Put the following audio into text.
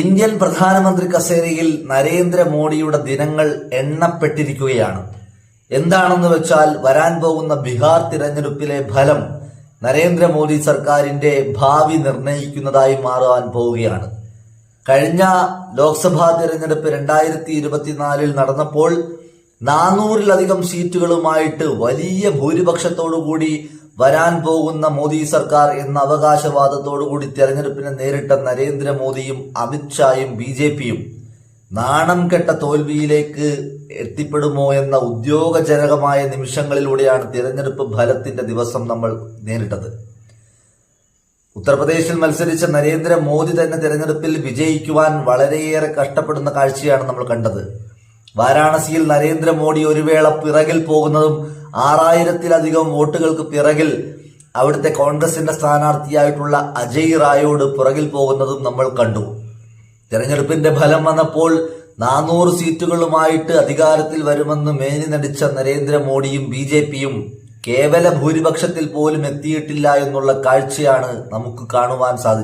Indian പ്രധാനമന്ത്രി കസേരയിൽ നരേന്ദ്രമോദിയുടെ ദിനങ്ങൾ എണ്ണപ്പെട്ടിരിക്കുകയാണ്. എന്താണെന്ന് വെച്ചാൽ വരാൻ പോകുന്ന ബീഹാർ തിരഞ്ഞെടുപ്പിലെ ഫലം നരേന്ദ്രമോദി സർക്കാരിന്റെ ഭാവി നിർണയിക്കുന്നതായി മാറുവാൻ പോവുകയാണ്. കഴിഞ്ഞ ലോക്സഭാ തിരഞ്ഞെടുപ്പ് രണ്ടായിരത്തി ഇരുപത്തിനാലിൽ നടന്നപ്പോൾ നാനൂറിലധികം സീറ്റുകളുമായിട്ട് വലിയ ഭൂരിപക്ഷത്തോടുകൂടി വരാൻ പോകുന്ന മോദി സർക്കാർ എന്ന അവകാശവാദത്തോടുകൂടി തെരഞ്ഞെടുപ്പിനെ നേരിട്ട നരേന്ദ്രമോദിയും അമിത്ഷായും ബി ജെ പിയും നാണം കെട്ട തോൽവിയിലേക്ക് എത്തിപ്പെടുമോ എന്ന ഉദ്യോഗജനകമായ നിമിഷങ്ങളിലൂടെയാണ് തിരഞ്ഞെടുപ്പ് ഫലത്തിന്റെ ദിവസം നമ്മൾ നേരിട്ടത്. ഉത്തർപ്രദേശിൽ മത്സരിച്ച നരേന്ദ്രമോദി തന്നെ തിരഞ്ഞെടുപ്പിൽ വിജയിക്കുവാൻ വളരെയേറെ കഷ്ടപ്പെടുന്ന കാഴ്ചയാണ് നമ്മൾ കണ്ടത്. വാരാണസിയിൽ നരേന്ദ്രമോദി ഒരു വേള പിറകിൽ പോകുന്നതും ആറായിരത്തിലധികം വോട്ടുകൾക്ക് പിറകിൽ അവിടുത്തെ കോൺഗ്രസിന്റെ സ്ഥാനാർത്ഥിയായിട്ടുള്ള അജയ് റായോട് പുറകിൽ പോകുന്നതും നമ്മൾ കണ്ടു. തെരഞ്ഞെടുപ്പിന്റെ ഫലം വന്നപ്പോൾ നാനൂറ് സീറ്റുകളുമായിട്ട് അധികാരത്തിൽ വരുമെന്ന് മേനി നടിച്ച നരേന്ദ്രമോദിയും ബി ജെ പിയും കേവല ഭൂരിപക്ഷത്തിൽ പോലും എത്തിയിട്ടില്ല എന്നുള്ള കാഴ്ചയാണ് നമുക്ക് കാണുവാൻ സാധിച്ചത്.